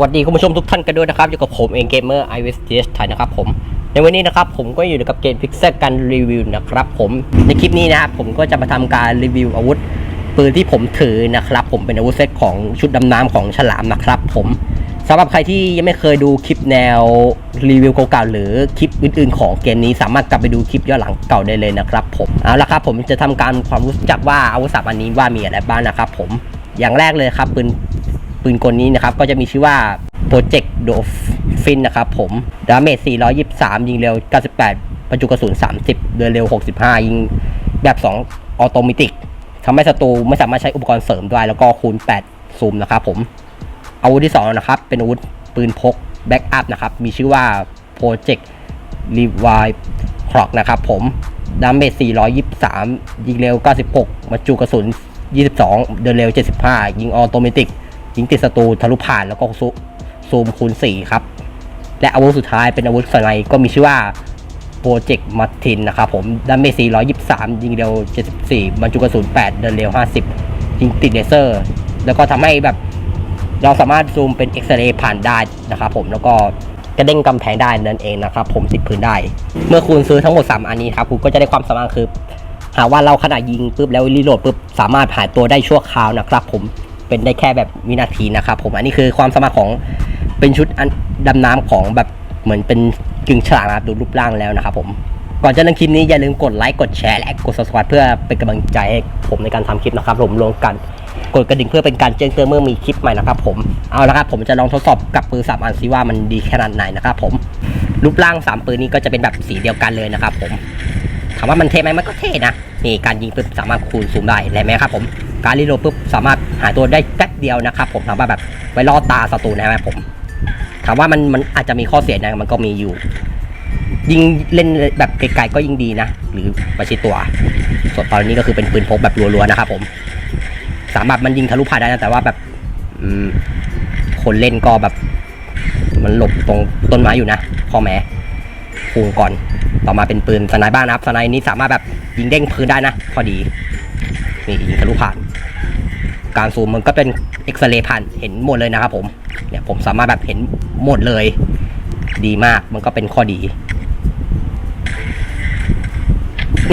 วัสดีคุณผู้ชมทุกท่านกันด้วยนะครับอยู่กับผมเองเกมเมอร์ i w s t s ไทยนะครับผมในวันนี้นะครับผมก็อยู่กับเกมพิกเซลกันรีวิวนะครับผมในคลิปนี้นะครับผมก็จะมาทำการรีวิวอาวุธปืนที่ผมถือนะครับ ผมเป็นอาวุธเซตของชุดดำน้ำของฉลามนะครับผมสำหรับใครที่ยังไม่เคยดูคลิปแนวรีวิวเก่าๆหรือคลิปอื่นๆ ของเกมนี้สามารถกลับไปดูคลิปย้อนหลังเก่าได้เลยนะครับผมเอาละครับผมจะทำการความรู้จักว่าอาวุธสามอันนี้ว่ามีอะไรบ้างนะครับผมอย่างแรกเลยครับปืน ปืนกลนี้นะครับ ก็จะมีชื่อว่า Project Dolphin นะครับผมดาเมจ 423 ยิงเร็ว 98 ประจุกระสุน 30 เดินเร็ว 65 ยิงแบบ 2 ออโตมิติกทำให้ศัตรูไม่สามารถใช้อุปกรณ์เสริมได้ แล้วก็คูณ 8 ซูมนะครับผม อาวุธที่ 2 นะครับ เป็นอาวุธปืนพกแบ็กอัพนะครับ มีชื่อว่า Project Revive Clock นะครับผมดาเมจ 423 ยิงเร็ว 96บรรจุกระสุน 22 เดินเร็ว 75 ยิงออโตเมติก ยิงติดศัตรูทะลุผ่านแล้วก็ซูซูมคูณ 4 ครับ และอาวุธสุดท้ายเป็นอาวุธสไนก็มีชื่อว่า Project Martin นะครับผมดาเมจ423 ยิงเร็ว 74 บรรจุกระสุน 8 เดินเร็ว 50 ยิงติดเลเซอร์ แล้วก็ทำให้แบบเราสามารถซูมเป็นเอ็กซเรย์ผ่านได้นะครับผมแล้วก็กระเด้งกำแพงได้นั่นเองนะครับผมติดพื้นได้ เมื่อคุณซื้อทั้งหมด 3 อันนี้ครับคุณก็จะได้ความสามารถคือ หากว่าเราขณะยิงปุ๊บแล้วรีโหลดปุ๊บสามารถหายตัวได้ชั่วคราวนะครับผม เป็นได้แค่แบบวินาทีนะครับผมอันนี้คือความสามารถของเป็นชุดดำน้ำของแบบเหมือนเป็นกึ่งฉลามนะครับดูรูปร่างแล้วนะครับผมก่อนจะเริ่มคลิปนี้อย่าลืมกดไลค์กดแชร์และกด subscribe เพื่อเป็นกำลังใจให้ผมในการทำคลิปนะครับผมรวมกันกดกระดิ่งเพื่อเป็นการแจ้งเตือนเมื่อมีคลิปใหม่นะครับผมเอาละครับผมจะลองทดสอบกับปืนสามอันซิว่ามันดีขนาดไหนนะครับผมรูปร่างสามปืนนี้ก็จะเป็นแบบสีเดียวกันเลยนะครับผมถามว่ามันเท่ไหมมันก็เท่นะนี่การยิงปุ๊บสามารถคูณซูมได้เลยไหมครับผม การรีโหลดปุ๊บสามารถหายตัวได้แป๊บเดียวนะครับผมถามว่าแบบไว้ล่อตาศัตรูนะครับผมถามว่ามันมันอาจจะมีข้อเสียนะมันก็มีอยู่ ยิงเล่นแบบไกลๆก็ยิ่งดีนะ หรือประชิดตัวส่วนตอนนี้ก็คือเป็นปืนพกแบบรัวๆนะครับผม สามารถมันยิงทะลุผ่านได้นะแต่ว่าแบบอืมคนเล่นก็แบบ มันหลบตรงต้นไม้อยู่นะข้อแม้ฟูงก่อน ต่อมาเป็นปืนสไนบ้างนะครับสไนนี้สามารถแบบยิงเด้งพื้นได้นะพอดี นี่ยิงทะลุผ่าน การซูมมันก็เป็นเอ็กซเรย์ผ่านเห็นหมดเลยนะครับผมเนี่ยผมสามารถแบบเห็นหมดเลย ดีมากมันก็เป็นข้อดี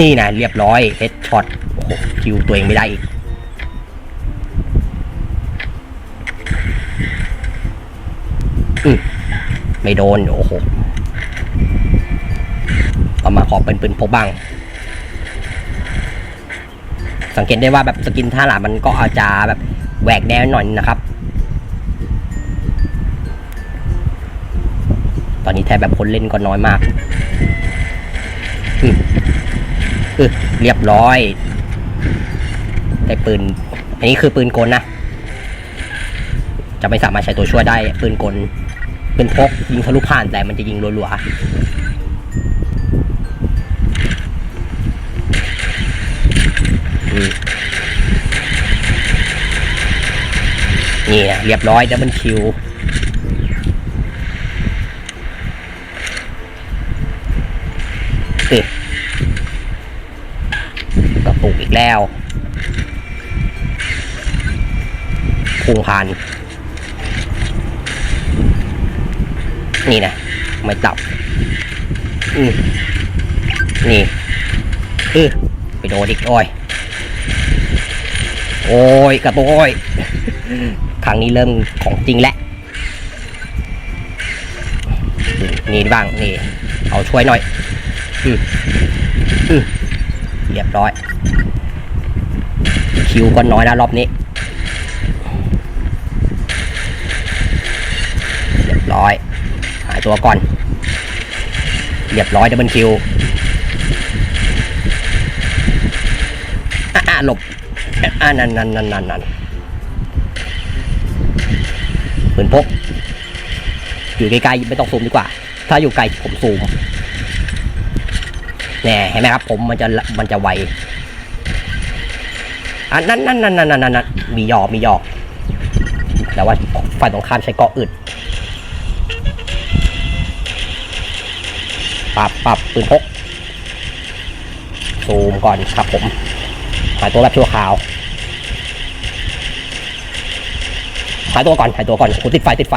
นี่นะเรียบร้อยเฮดช็อตโอ้โหคิวตัวเองไม่ได้อีกอืมไม่โดน โอ้โหเอามาขอเป็นปืนพกบ้าง สังเกตได้ว่าแบบสกินท่าหลามมันก็อาจจะแบบแหวกแนวหน่อยนะครับ ตอนนี้แทบแบบคนเล่นก็น้อยมากอืออเรียบร้อยได้ปืน อันนี้คือปืนกลนะ จะไม่สามารถใช้ตัวช่วยได้ ปืนกล เปืนพกยิงทะลุผ่านแต่มันจะยิงรัวๆ อืมนี่นะเรียบร้อยดับเบิลคิวติดกระปุกอีกแล้วพุงพันนี่นะ ไม่ตับ อืมนี่เออไปโดนอีกอ้ย โอ้ยกระโปยครั้งนี้เริ่มของจริงแล้วนี่บ้าง นี่ เอาช่วยหน่อยอืมอืมเรียบร้อย คิวก็น้อยนะรอบนี้ เรียบร้อย หายตัวก่อน เรียบร้อยดับเบิลคิวอะอะหลบ อะนั่นนั่นนั่นนั่นนั่นปืนพก อยู่ไกลๆไม่ต้องซูมดีกว่า ถ้าอยู่ไกลผมซูมแน่เห็นไหมครับ ผมมันจะมันจะไวอันนั้นนั่นนั่นนั่นนั่นนั่นมีหยอกมีหยอกแต่ว่าฝ่ายตรงข้ามใช้เกาะอึดปรับปรับปืนพกซูมก่อนครับผมหายตัวแบบชั่วคราว หายตัวก่อนหายตัวก่อนโอ้ติดไฟติดไฟ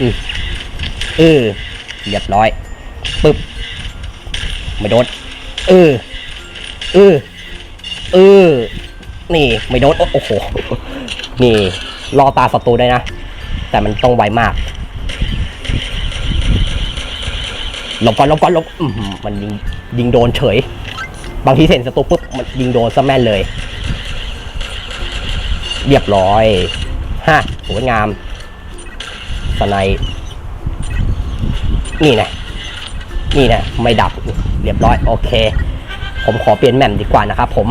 อืมเออเรียบร้อยปึ๊บไม่โดนเออเออเออนี่ไม่โดนโอ้โหนี่รอตาศัตรูได้นะ แต่มันต้องไวมากหลบก่อนหลบก่อนหลบอื้อหือมันยิงยิงโดนเฉย บางทีเห็นศัตรูปุ๊บมันยิงโดนซะแม่นเลย เรียบร้อยฮะสวยงามสไนป์นี่นะนี่นะไม่ดับเรียบร้อยโอเค ผมขอเปลี่ยนแม่มดีกว่านะครับผม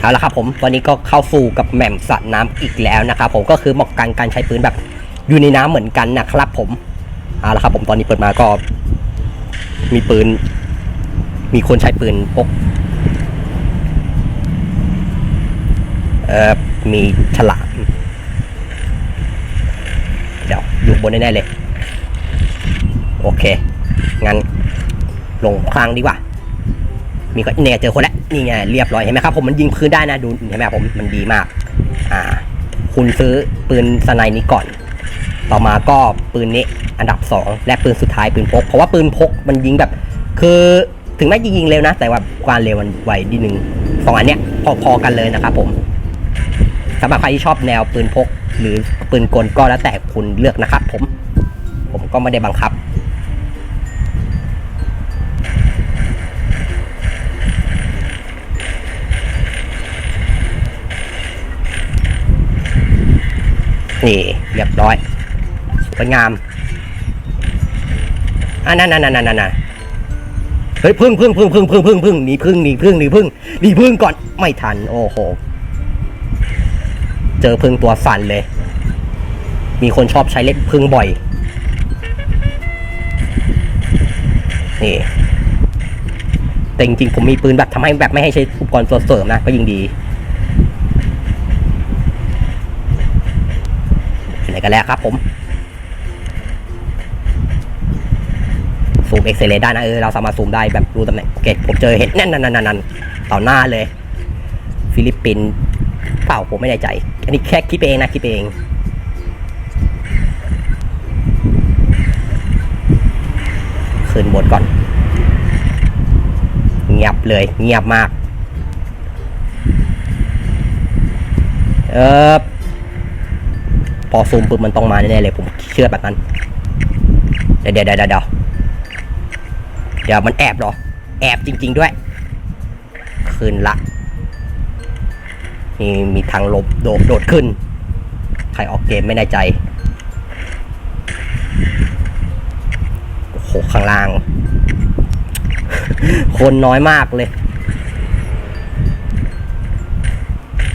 เอาละครับผมวันนี้ก็เข้าสู่กับแหม่มสระน้ำอีกแล้วนะครับผมก็คือเหมาะกันการใช้ปืนแบบอยู่ในน้ำเหมือนกันนะครับผมเอาละครับผมตอนนี้เปิดมาก็มีปืน มีคนใช้ปืนพกเอ่อมีฉลามเดี๋ยวอยู่บนแน่ๆเลย โอเค งั้น ลงคลังดีกว่า มีก็เนี่ยเจอคนแล้ว นี่ไงเรียบร้อยเห็นไหมครับผมมันยิงพื้นได้นะดูเห็นไหมครับผมมันดีมาก อ่า คุณซื้อปืนสไนนี้ก่อน ต่อมาก็ปืนนี้อันดับสองและปืนสุดท้ายปืนพก เพราะว่าปืนพกมันยิงแบบ คือ ถึงแม้จะยิงเร็วนะ แต่ว่าความเร็วมันไวดีหนึ่งสองอันเนี้ยพอๆกันเลยนะครับผมสำหรับใครที่ชอบแนวปืนพก หรือปืนกลก็แล้วแต่คุณเลือกนะครับผม ผมก็ไม่ได้บังคับ นี่เรียบร้อยสวยงามอันนั้นนั่นนั่นนั่นนั่น เฮ้ยพึ่งพึ่งพึ่งพึ่งพึ่งพึ่งพึ่งหนีพึ่งหนีพึ่งหนีพึ่งหนีพึ่งก่อนไม่ทัน โอ้โห เจอพึ่งตัวสั่นเลย มีคนชอบใช้เล็กพึ่งบ่อย นี่ แต่จริงๆผมมีปืนแบบทำให้แบบไม่ให้ใช้อุปกรณ์ตัวเสริมนะ ก็ยิ่งดีไหนกันแล้วครับผม มเอ็กซเรย์ได้นะเออเราสามารถซูมได้แบบรู้ตำแหน่งโอเคผมเจอเห็นนั่นนั่นนั่นนันต่อหน้าเลย ฟิลิปปินส์เปล่าผมไม่แน่ใจ อันนี้แค่คิดไปเองนะคิดไปเองขึ้นบนก่อน เงียบเลย เงียบมาก เออพอซูมปุ๊บมันต้องมาแน่ๆเลย ผมเชื่อแบบนั้น เดี๋ยวเดี๋ยวเดี๋ยว เดี๋ยวมันแอบเหรอ แอบจริง ๆด้วย ขึ้นละ นี่มีทางลบโดดโดดขึ้น ใครออกเกมไม่แน่ใจ โอ้โห ข้างล่าง คนน้อยมากเลย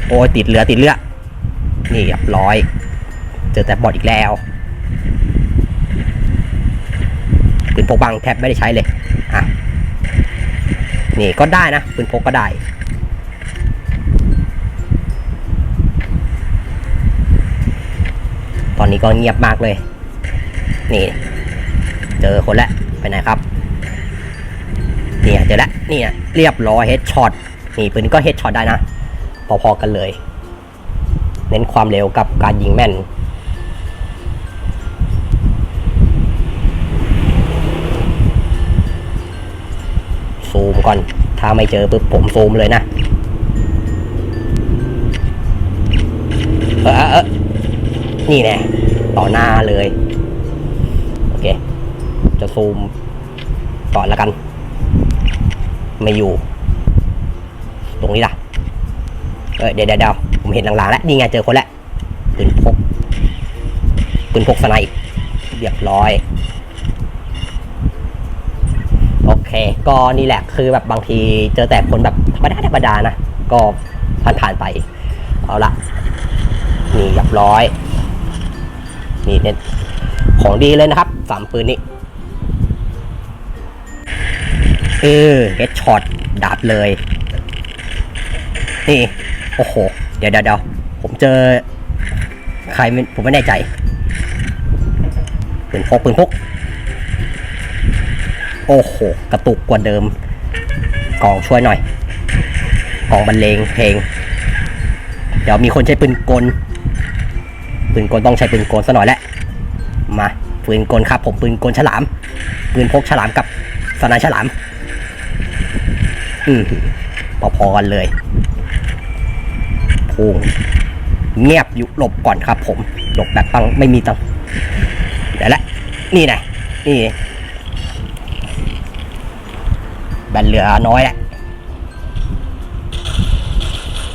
โอ้ยติดเรือติดเรือ นี่เรียบร้อย เจอแต่บอดอีกแล้วปืนพกบังแทบไม่ได้ใช้เลย นี่ก็ได้นะปืนพกก็ได้ ตอนนี้ก็เงียบมากเลย นี่ เจอคนแล้วไปไหนครับเนี่ยเจอแล้วนี่เรียบร้อยเฮดช็อตนี่ปืนก็เฮดช็อตได้นะ พอๆกันเลย เน้นความเร็วกับการยิงแม่น ซูมก่อน ถ้าไม่เจอปุ๊บผมซูมเลยนะ เออเออเอนี่แน่ต่อหน้าเลย โอเค จะซูมก่อนแล้วกัน ไม่อยู่ ตรงนี้ล่ะ เออเดี๋ยวเดี๋ยวเดี๋ยวผมเห็นหลังๆแล้ว นี่ไงเจอคนแล้วปืนพกปืนพกสไนป์เรียบร้อย โอ เค ก็นี่แหละคือแบบบางทีเจอแต่คนแบบธรรมดาธรรมดานะ ก็ผ่านผ่านๆไป เอาละนี่เรียบร้อย นี่เนี่ยของดีเลยนะครับสามปืนนี้เออเฮดช็อตดับเลย นี่ โอ้โห เดี๋ยวเดี๋ยวผมเจอ ใครผมไม่แน่ใจปืนพกปืนพก โอ้โห กระตุกกว่าเดิม กองช่วยหน่อย กองบรรเลงเพลง เดี๋ยวมีคนใช้ปืนกล ปืนกลต้องใช้ปืนกลซะหน่อยแหละ มา ปืนกลครับ ผมปืนกลฉลาม ปืนพกฉลามกับสนายฉลาม อืมพอๆกันเลยพุ่งเงียบอยู่หลบก่อนครับ ผม หลบแบบตังไม่มีตังเดี๋ยวละ นี่นะนี่ แบนเหลือน้อยแหละ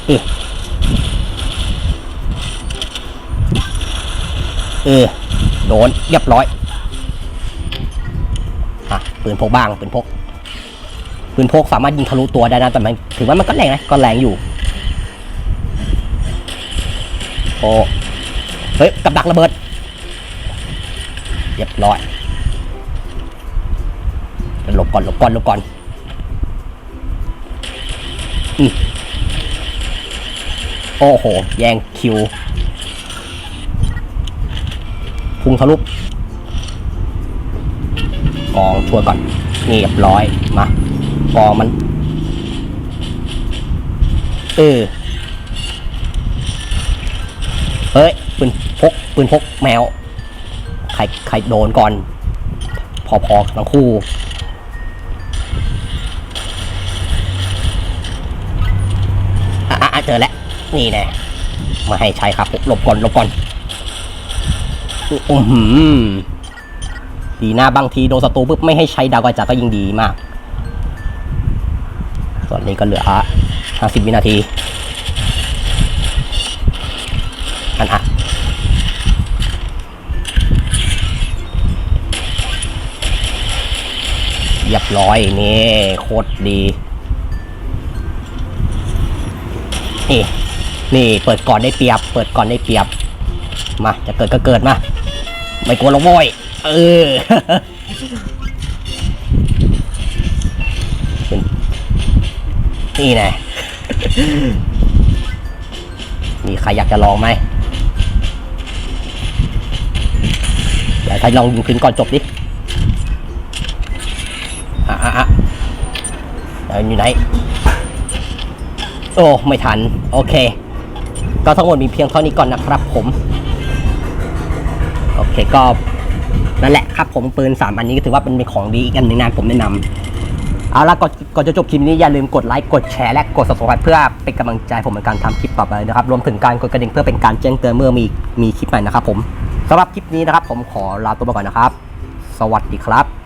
เออเออโดนเรียบร้อยอะปืนพกบ้างปืนพกปืนพกสามารถยิงทะลุตัวได้นะแต่มันถือว่ามันก็แรงนะก็แรงอยู่โอ้เฮ้ยกับดักระเบิดเรียบร้อยหลบก่อนหลบก่อนหลบก่อน โอ้โห แย่งคิว พุงทะลุกองช่วก่อนเรียบร้อย มากองมัน เออ เฮ้ย ปืนพก ปืนพกแมว ใคร ใครโดนก่อน พอๆทั้งคู่ เจอแล้ว นี่แน่มาให้ใช้ครับหลบก่อนหลบก่อนอือหือดีนะบางทีโดนศัตรูปุ๊บไม่ให้ใช้ดาวกระจายก็ยิ่งดีมาก ส่วนนี้ก็เหลือ50วินาทีอันอะเรียบร้อยนี่โคตรดี นี่นี่เปิดก่อนได้เปรียบ เปิดก่อนได้เปรียบ มาจะเกิดก็เกิดมา ไม่กลัวหรอกโว้ยเออนี่แน่มีใครอยากจะลองไหมเดี๋ยวใครลองยิงคืนก่อนจบดิอะอะอะอยู่ไหน โอ้ไม่ทัน โอเค ก็ทั้งหมดมีเพียงเท่านี้ก่อนนะครับผมโอเคก็นั่นแหละครับผมปืน 3 อันนี้ก็ถือว่าเป็นของดีอีกอันหนึ่งนะผมแนะนำเอาละก่อนก่อนจะจบคลิปนี้อย่าลืมกดไลค์กดแชร์และกด subscribe เพื่อเป็นกำลังใจผมในการทำคลิปต่อไปนะครับ รวมถึงการกดกระดิ่งเพื่อเป็นการแจ้งเตือนเมื่อมีมีคลิปใหม่นะครับผมสำหรับคลิปนี้นะครับผมขอลาตัวไปก่อนนะครับ สวัสดีครับ